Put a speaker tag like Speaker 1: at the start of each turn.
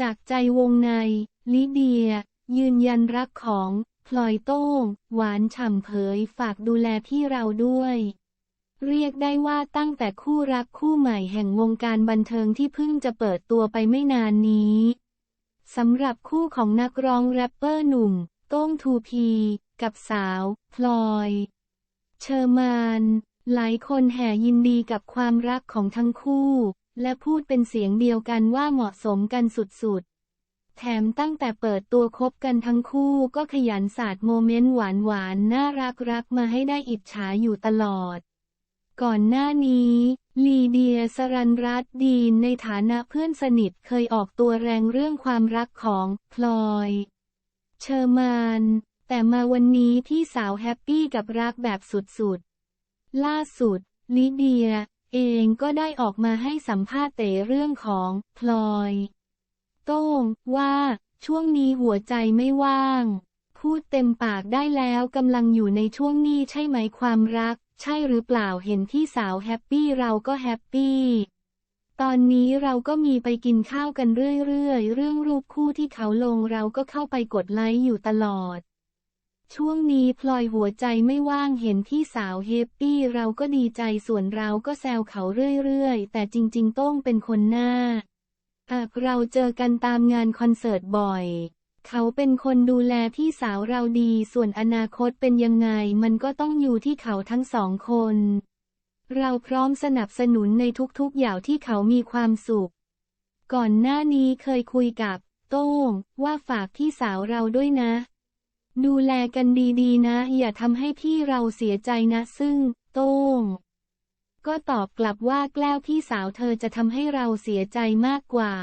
Speaker 1: จากใจวงใน ลิเดีย ยืนยันรักของพลอยโต้ง หวานฉ่ำเผยฝากดูแลพี่เราด้วย เรียกได้ว่าตั้งแต่คู่รักคู่ใหม่แห่งวงการบันเทิงที่เพิ่งจะเปิดตัวไปไม่นานนี้สำหรับคู่ของนักร้องแรปเปอร์หนุ่ม โต้งทูพี กับสาว พลอย เชอร์มาน หลายคนแห่ยินดีกับความรักของทั้งคู่ และพูดเป็นเสียงเดียวกันว่าเหมาะสมกันสุดๆ แถมตั้งแต่เปิดตัวคบกันทั้งคู่ก็ขยันสาดโมเมนต์หวานๆ น่ารักรักมาให้ได้อิจฉาอยู่ตลอด ก่อนหน้านี้ลีเดียสรันรัตดีนในฐานะเพื่อนสนิทเคยออกตัวแรงเรื่องความรักของพลอย เชอร์มาน แต่มาวันนี้ที่สาวแฮปปี้กับรักแบบสุดๆ ล่าสุด ลิเดีย เองก็ได้ออกมาให้สัมภาษณ์เต๋เรื่องของพลอย โต้งว่า ช่วงนี้หัวใจไม่ว่าง พูดเต็มปากได้แล้วกำลังอยู่ในช่วงนี้ใช่ไหมความรัก ใช่หรือเปล่าเห็นที่สาวแฮปปี้เราก็แฮปปี้ตอนนี้เราก็มีไปกินข้าวกันเรื่อยๆ เรื่องรูปคู่ที่เขาลงเราก็เข้าไปกดไลค์อยู่ตลอด ช่วงนี้พลอยหัวใจไม่ว่างเห็นที่สาวแฮปปี้เราก็ดีใจส่วนเราก็แซวเขาเรื่อยๆ แต่จริงๆโต้งเป็นคนหน้าหากเราเจอกันตามงานคอนเสิร์ตบ่อย เขาเป็นคนดูแลพี่สาวเราดีส่วนอนาคตเป็นยังไงมันก็ต้องอยู่ที่เขาทั้งสองคน เราพร้อมสนับสนุนในทุกๆอย่างที่เขามีความสุข ก่อนหน้านี้เคยคุยกับ โต้งว่าฝากพี่สาวเราด้วยนะ ดูแลกันดีๆ นะ อย่าทำให้พี่เราเสียใจนะ ซึ่ง โต้ง ก็ตอบกลับว่าแกล้วพี่สาวเธอจะทำให้เราเสียใจมากกว่า